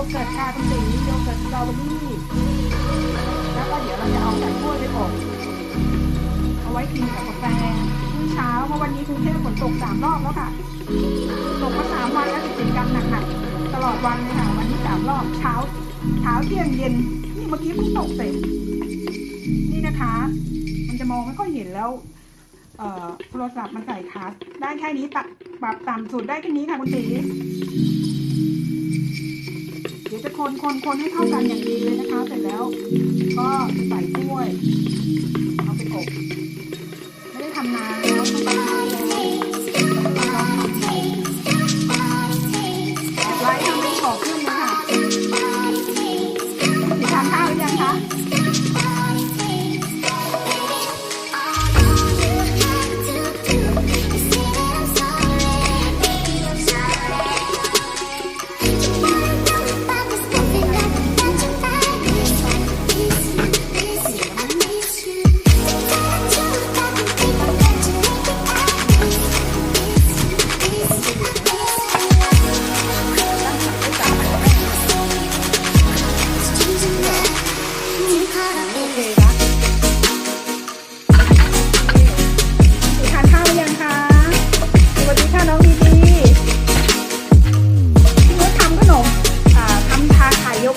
ยเกิร์ตชาคุณตีโยเกิร์ตสตรอเบอรี่แล้วก็เดี๋ยวเราจะเอาใส่ถ้วยไปอบเอาไว้กินกับกาแฟมื้อเช้าเพราะวันนี้กรุงเทพฝนตกสามรอบแล้วค่ะตกมาสามวันแล้วติดกันหนักๆตลอดวันเลยค่ะวันนี้สามรอบเช้าเช้าเที่ยงเย็นนี่เมื่อกี้เพิ่งตกเสร็จนี่นะคะ มันจะมองไม่ค่อยเห็นแล้วโทรศัพท์มันใส่คาสได้แค่นี้ตัดปรับต่ำสุดได้แค่นี้ค่ะคุณตี จะคนคนคนให้เข้ากันอย่างดีเลยนะคะ เสร็จแล้ว ก็ใส่ถ้วย เอาไปอบ ไม่ได้ทำนานแล้วต้อง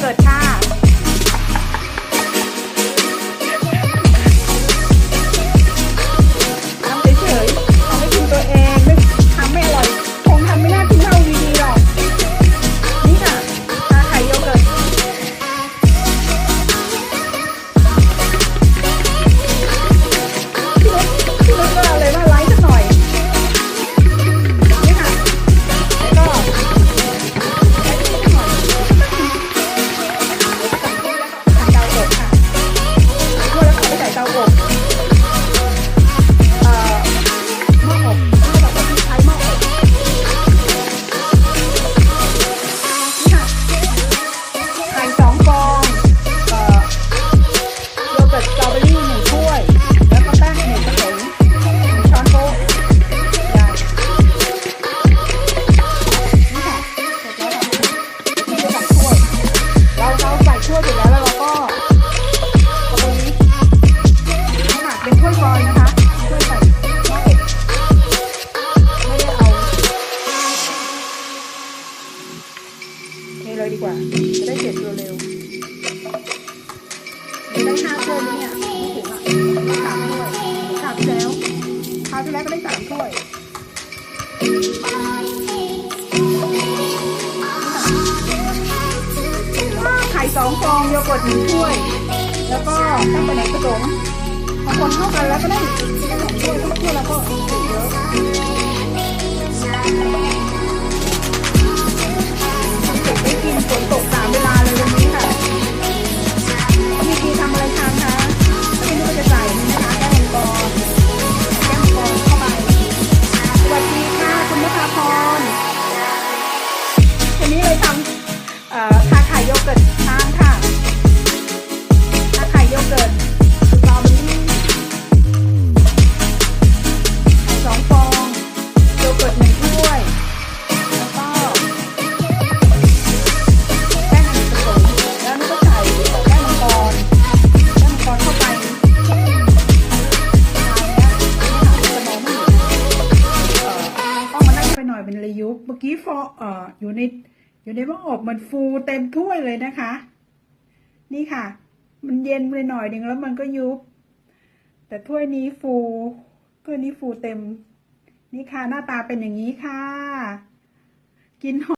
าไแล้วก็ได้สามถ้วยไข่สองฟองโยเกิร์ตหนึ่งถ้วย แล้วก็ตั้งไปไหนผสมพอคนเข้ากันแล้วก็ได้ได้ส เมื่อกี้ฟอเอ่ออยู่ในอยู่ในหม้ออบมันฟูเต็มถ้วยเลยนะคะ นี่ค่ะ มันเย็นไปหน่อยหนึ่งแล้วมันก็ยุบ แต่ถ้วยนี้ฟูถ้วยนี้ฟูเต็ม นี่ค่ะหน้าตาเป็นอย่างนี้ค่ะ กินหอม